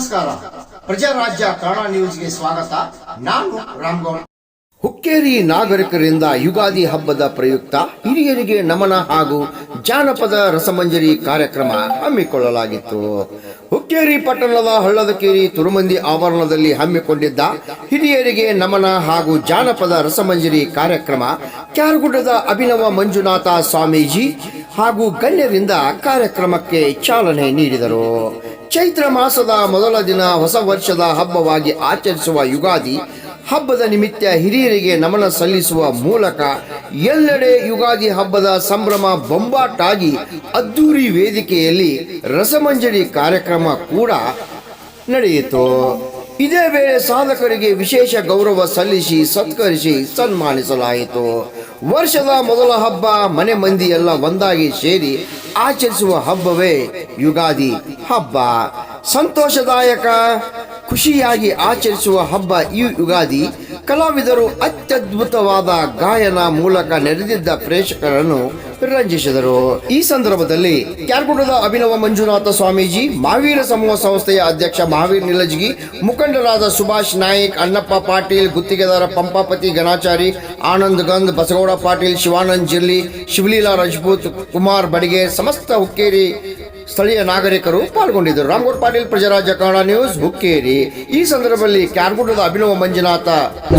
ನಮಸ್ಕಾರ. ಪ್ರಜಾರಾಜ್ಯ ಕನ್ನಡ ನ್ಯೂಸ್ಗೆ ಸ್ವಾಗತ. ನಾನು ರಾಮ್ಗೌಡ ಹುಕ್ಕೇರಿ ನಾಗರಿಕರಿಂದ ಯುಗಾದಿ ಹಬ್ಬದ ಪ್ರಯುಕ್ತ ಹಿರಿಯರಿಗೆ ನಮನ ಹಾಗೂ ಜಾನಪದ ರಸಮಂಜರಿ ಕಾರ್ಯಕ್ರಮ ಹಮ್ಮಿಕೊಳ್ಳಲಾಗಿತ್ತು. ಹುಕ್ಕೇರಿ ಪಟ್ಟಣದ ಹಳ್ಳದಕೇರಿ ತುರುಮಂದಿ ಆವರಣದಲ್ಲಿ ಹಮ್ಮಿಕೊಂಡಿದ್ದ ಹಿರಿಯರಿಗೆ ನಮನ ಹಾಗೂ ಜಾನಪದ ರಸಮಂಜರಿ ಕಾರ್ಯಕ್ರಮ ಕ್ಯಾರಗುಡ್ಡದ ಅಭಿನವ ಮಂಜುನಾಥ ಸ್ವಾಮೀಜಿ ಹಾಗೂ ಗಣ್ಯರಿಂದ ಕಾರ್ಯಕ್ರಮಕ್ಕೆ ಚಾಲನೆ ನೀಡಿದರು. ಚೈತ್ರ ಮಾಸದ ಮೊದಲ ದಿನ ಹೊಸ ವರ್ಷದ ಹಬ್ಬವಾಗಿ ಆಚರಿಸುವ ಯುಗಾದಿ ಹಬ್ಬದ ನಿಮಿತ್ತ ಹಿರಿಯರಿಗೆ ನಮನ ಸಲ್ಲಿಸುವ ಮೂಲಕ ಎಲ್ಲೆಡೆ ಯುಗಾದಿ ಹಬ್ಬದ ಸಂಭ್ರಮ ಬೊಂಬಾಟಾಗಿ ಅದ್ದೂರಿ ವೇದಿಕೆಯಲ್ಲಿ ರಸಮಂಜರಿ ಕಾರ್ಯಕ್ರಮ ಕೂಡ ನಡೆಯಿತು. ಇದೇ ವೇಳೆ ಸಾಧಕರಿಗೆ ವಿಶೇಷ ಗೌರವ ಸಲ್ಲಿಸಿ ಸತ್ಕರಿಸಿ ಸನ್ಮಾನಿಸಲಾಯಿತು. ವರ್ಷದ ಮೊದಲ ಹಬ್ಬ ಮನೆ ಮಂದಿ ಎಲ್ಲ ಒಂದಾಗಿ ಸೇರಿ ಆಚರಿಸುವ ಹಬ್ಬವೇ ಯುಗಾದಿ. ಹಬ್ಬ. ಸಂತೋಷದಾಯಕ, ಖುಷಿಯಾಗಿ ಆಚರಿಸುವ ಹಬ್ಬ ಈ ಯುಗಾದಿ. ಕಲಾವಿದರು ಅತ್ಯದ್ಭುತವಾದ ಗಾಯನ ಮೂಲಕ ನೆರೆದಿದ್ದ ಪ್ರೇಕ್ಷಕರನ್ನು ರಂಜಿಸಿದರು. ಈ ಸಂದರ್ಭದಲ್ಲಿ ಕ್ಯಾರ್ಗುಡದ ಅಭಿನವ ಮಂಜುನಾಥ ಸ್ವಾಮೀಜಿ ಮಹಾವೀರ ಸಮೂಹ ಸಂಸ್ಥೆಯ ಅಧ್ಯಕ್ಷ ಮಹಾವೀರ್ ನಿಲಜ್ಗಿ ಮುಖಂಡರಾದ ಸುಭಾಷ್ ನಾಯಕ್, ಅಣ್ಣಪ್ಪ ಪಾಟೀಲ್, ಗುತ್ತಿಗೆದಾರ ಪಂಪಾಪತಿ ಗಣಾಚಾರಿ, ಆನಂದ್ ಗಂದ್ ಬಸಗೌಡ ಪಾಟೀಲ್, ಶಿವಾನಂದ್ ಜಿರ್ಲಿ, ಶಿವಲೀಲಾ ರಜಪೂತ್, ಕುಮಾರ್ ಬಡಿಗೆ, ಸಮಸ್ತ ಹುಕ್ಕೇರಿ ಸ್ಥಳೀಯ ನಾಗರಿಕರು ಪಾಲ್ಗೊಂಡಿದ್ದರು. ರಾಮಗೌಡ ಪಾಟೀಲ್ ಪ್ರಜಾರಾಜ್ಯ ಕನ್ನಡ ನ್ಯೂಸ್ ಹುಕ್ಕೇರಿ ಈ ಸಂದರ್ಭದಲ್ಲಿ ಕ್ಯಾನ್ಗುಡ್ಡದ ಅಭಿನವ ಮಂಜುನಾಥ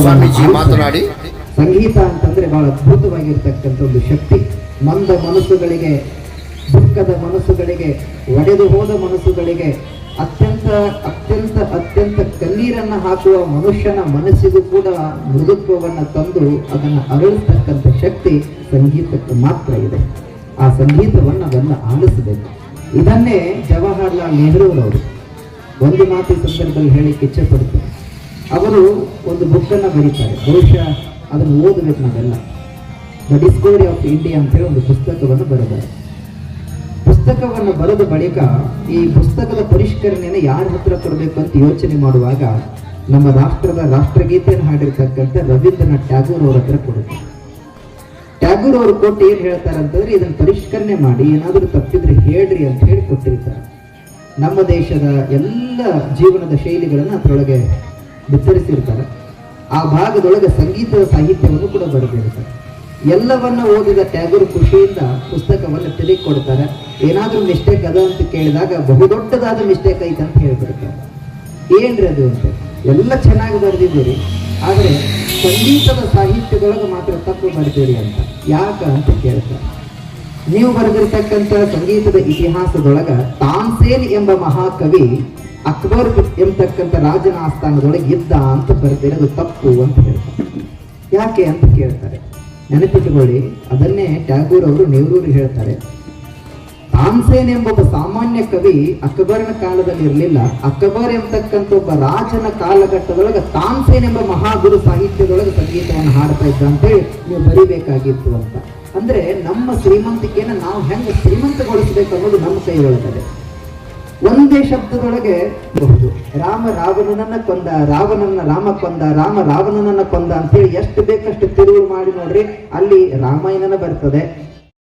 ಸ್ವಾಮೀಜಿ ಮಾತನಾಡಿ, ಸಂಗೀತ ಅಂತಂದ್ರೆ ಬಹಳ ಅದ್ಭುತವಾಗಿರ್ತಕ್ಕಂಥ ಒಂದು ಶಕ್ತಿ. ಮಂದ ಮನಸ್ಸುಗಳಿಗೆ, ದುಃಖದ ಮನಸ್ಸುಗಳಿಗೆ, ಒಡೆದು ಹೋದ ಮನಸ್ಸುಗಳಿಗೆ ಅತ್ಯಂತ ಅತ್ಯಂತ ಅತ್ಯಂತ ಕಣ್ಣೀರನ್ನು ಹಾಕುವ ಮನುಷ್ಯನ ಮನಸ್ಸಿಗೂ ಕೂಡ ಮೃದುತ್ವವನ್ನು ತಂದು ಅದನ್ನು ಅರಳಿಸ್ತಕ್ಕಂಥ ಶಕ್ತಿ ಸಂಗೀತಕ್ಕೆ ಮಾತ್ರ ಇದೆ. ಆ ಸಂಗೀತವನ್ನು ಅದನ್ನು ಆಲಿಸಬೇಕು. ಇದನ್ನೇ ಜವಾಹರ್ಲಾಲ್ ನೆಹರೂರವರು ಒಂದು ಮಾತು ಸಂದರ್ಭದಲ್ಲಿ ಹೇಳಿಕ್ಕೆ ಇಚ್ಛೆ ಪಡ್ತಾರೆ ಅವರು ಒಂದು ಬುಕ್ಕನ್ನು ಬರೀತಾರೆ. ಬಹುಶಃ ಅದನ್ನು ಓದಬೇಕು ನಾವೆಲ್ಲ. ದ ಡಿಸ್ಕವರಿ ಆಫ್ ಇಂಡಿಯಾ ಅಂತ ಹೇಳಿ ಒಂದು ಪುಸ್ತಕವನ್ನು ಬರೆದಾರೆ. ಪುಸ್ತಕವನ್ನು ಬರೆದ ಬಳಿಕ ಈ ಪುಸ್ತಕದ ಪರಿಷ್ಕರಣೆಯನ್ನು ಯಾರ ಹತ್ರ ಕೊಡಬೇಕು ಅಂತ ಯೋಚನೆ ಮಾಡುವಾಗ ನಮ್ಮ ರಾಷ್ಟ್ರದ ರಾಷ್ಟ್ರಗೀತೆಯನ್ನು ಹಾಡಿರ್ತಕ್ಕಂಥ ರವೀಂದ್ರನಾಥ್ ಟ್ಯಾಗೂರ್ ಅವರ ಹತ್ರ ಕೊಡುತ್ತಾರೆ ಟ್ಯಾಗೂರ್ ಅವರು ಕೊಟ್ಟು ಏನು ಹೇಳ್ತಾರೆ ಅಂತಂದ್ರೆ ಇದನ್ನ ಪರಿಷ್ಕರಣೆ ಮಾಡಿ, ಏನಾದರೂ ತಪ್ಪಿದ್ರೆ ಹೇಳ್ರಿ ಅಂತ ಹೇಳಿ ಕೊಟ್ಟಿರ್ತಾರೆ. ನಮ್ಮ ದೇಶದ ಎಲ್ಲ ಜೀವನದ ಶೈಲಿಗಳನ್ನು ಅದರೊಳಗೆ ಬಿತ್ತರಿಸಿರ್ತಾರೆ. ಆ ಭಾಗದೊಳಗೆ ಸಂಗೀತದ ಸಾಹಿತ್ಯವನ್ನು ಕೂಡ ಬರೆದಿರ್ತಾರೆ. ಎಲ್ಲವನ್ನ ಓದಿದ ಟ್ಯಾಗೂರ್ ಖುಷಿಯಿಂದ ಪುಸ್ತಕವನ್ನು ತಿರುಗಿ ಕೊಡ್ತಾರೆ ಏನಾದರೂ ಮಿಸ್ಟೇಕ್ ಅದ ಅಂತ ಕೇಳಿದಾಗ ಬಹುದೊಡ್ಡದಾದ ಮಿಸ್ಟೇಕ್ ಐತೆ ಅಂತ ಹೇಳ್ಬಿಡ್ತಾರೆ. ಏನ್ರಿ ಅದು ಅಂತ? ಎಲ್ಲ ಚೆನ್ನಾಗಿ ಬರೆದಿದ್ದೀರಿ. ಆದರೆ ಸಂಗೀತದ ಸಾಹಿತ್ಯದೊಳಗೆ ಮಾತ್ರ ತಪ್ಪು ಬರೆದಿರಿ ಅಂತ. ಯಾಕ ಅಂತ ಕೇಳ್ತಾರೆ. ನೀವು ಬರೆದಿರ್ತಕ್ಕಂಥ ಸಂಗೀತದ ಇತಿಹಾಸದೊಳಗ ತಾನ್ಸೇನ್ ಎಂಬ ಮಹಾಕವಿ ಅಕ್ಬರ್ ಎಂಬತಕ್ಕಂಥ ರಾಜನ ಆಸ್ಥಾನದೊಳಗೆ ಇದ್ದ ಅಂತ ಬರೆದಿರೋದು ತಪ್ಪು ಅಂತ ಹೇಳ್ತಾರೆ. ಯಾಕೆ ಅಂತ ಕೇಳ್ತಾರೆ. ನೆನಪಿಟ್ಟುಕೊಳ್ಳಿ ಅದನ್ನೇ ಟ್ಯಾಗೂರ್ ಅವರು ನೆಹರೂರು ಹೇಳ್ತಾರೆ. ತಾನ್ಸೇನ್ ಎಂಬ ಒಬ್ಬ ಸಾಮಾನ್ಯ ಕವಿ ಅಕ್ಬರನ ಕಾಲದಲ್ಲಿ ಇರಲಿಲ್ಲ. ಅಕ್ಬರ್ ಎಂಬತಕ್ಕಂಥ ಒಬ್ಬ ರಾಜನ ಕಾಲಘಟ್ಟದೊಳಗೆ ತಾನ್ಸೇನ್ ಎಂಬ ಮಹಾಗುರು ಸಾಹಿತ್ಯದೊಳಗೆ ಸಂಗೀತವನ್ನು ಹಾಡ್ತಾ ಇದ್ದ ಅಂತೇಳಿ ನೀವು ಬರಿಬೇಕಾಗಿತ್ತು ಅಂತ. ಅಂದ್ರೆ ನಮ್ಮ ಶ್ರೀಮಂತಿಕೆಯನ್ನು ನಾವು ಹೆಂಗೆ ಶ್ರೀಮಂತಗೊಳಿಸಬೇಕು ಅನ್ನೋದು ನಮ್ಮ ಕೈಯೊಳಗದೆ. ಒಂದೇ ಶಬ್ದದೊಳಗೆ ಬಹುದು. ರಾಮ ರಾವಣನನ್ನ ಕೊಂದ ರಾವಣನ ರಾಮ ಕೊಂದ, ರಾಮ ರಾವಣನನ್ನ ಕೊಂದ ಅಂತೇಳಿ ಎಷ್ಟು ಬೇಕಷ್ಟು ತಿರುವು ಮಾಡಿ ನೋಡ್ರಿ, ಅಲ್ಲಿ ರಾಮಾಯಣನ ಬರ್ತದೆ.